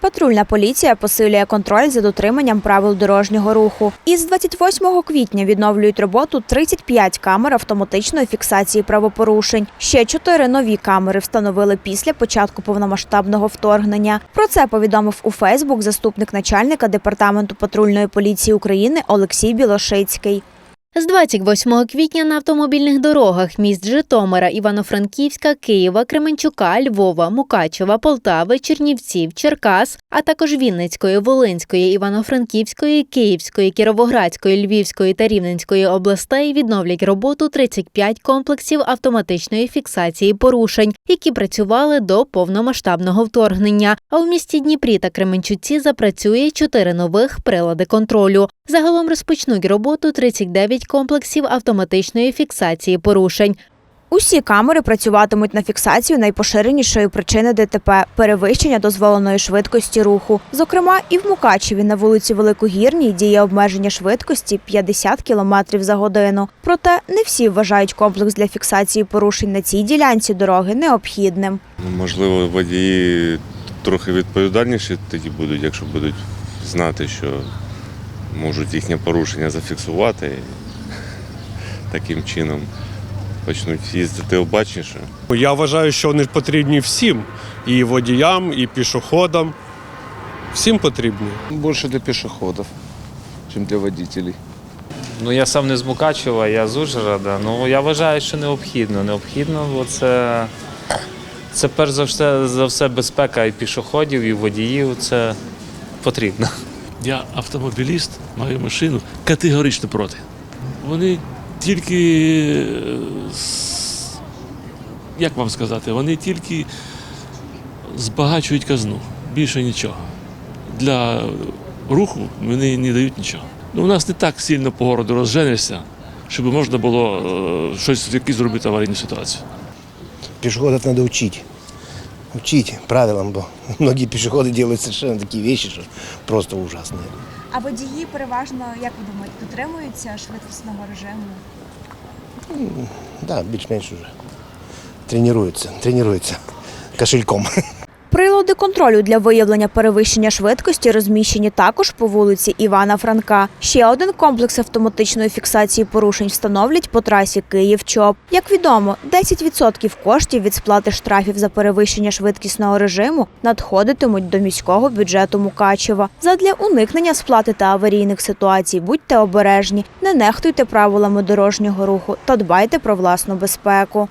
Патрульна поліція посилює контроль за дотриманням правил дорожнього руху. Із 28 квітня відновлюють роботу 35 камер автоматичної фіксації правопорушень. Ще чотири нові камери встановили після початку повномасштабного вторгнення. Про це повідомив у Фейсбук заступник начальника департаменту патрульної поліції України Олексій Білошицький. З 28 квітня на автомобільних дорогах міст Житомира, Івано-Франківська, Києва, Кременчука, Львова, Мукачева, Полтави, Чернівців, Черкас, а також Вінницької, Волинської, Івано-Франківської, Київської, Кіровоградської, Львівської та Рівненської областей відновлять роботу 35 комплексів автоматичної фіксації порушень, які працювали до повномасштабного вторгнення. А у місті Дніпрі та Кременчуці запрацює 4 нових прилади контролю. Загалом розпочнуть роботу 39 комплексів автоматичної фіксації порушень. Усі камери працюватимуть на фіксацію найпоширенішої причини ДТП перевищення дозволеної швидкості руху. Зокрема, і в Мукачеві на вулиці Великогірній діє обмеження швидкості 50 км за годину. Проте не всі вважають комплекс для фіксації порушень на цій ділянці дороги необхідним. Можливо, водії трохи відповідальніші тоді будуть, якщо будуть знати, що можуть їхнє порушення зафіксувати. І таким чином почнуть їздити обачніше. Я вважаю, що вони потрібні всім і водіям, і пішоходам. Всім потрібні. Больше для пешеходов, чем для водителей. Ну я сам не з Мукачева, я з Ужгорода. Ну я вважаю, що необхідно. Необхідно, бо це, це перш за все, за все безпека і пішоходів, і водіїв. Це потрібно. Я автомобіліст, маю машину, категорично проти. Вони тільки, е, як вам сказати, вони тільки збагачують казну, більше нічого. Для руху вони не дають нічого. Ну, у нас не так сильно по городу розженешся, щоб можна було е, щось якісь зробити аварійну ситуацію. Пешеходов надо учить. Учить правилам, бо многі пішоходи делают совершенно такі речі, що просто ужасні. А водії переважно, як ви думаєте, дотримуються швидкісного режиму? Да, більш-менш уже. Тренуються, тренуються кошельком. Прилади контролю для виявлення перевищення швидкості розміщені також по вулиці Івана Франка. Ще один комплекс автоматичної фіксації порушень встановлять по трасі Київ-Чоп. Як відомо, 10% коштів від сплати штрафів за перевищення швидкісного режиму надходитимуть до міського бюджету Мукачева. Задля уникнення сплати та аварійних ситуацій будьте обережні, не нехтуйте правилами дорожнього руху та дбайте про власну безпеку.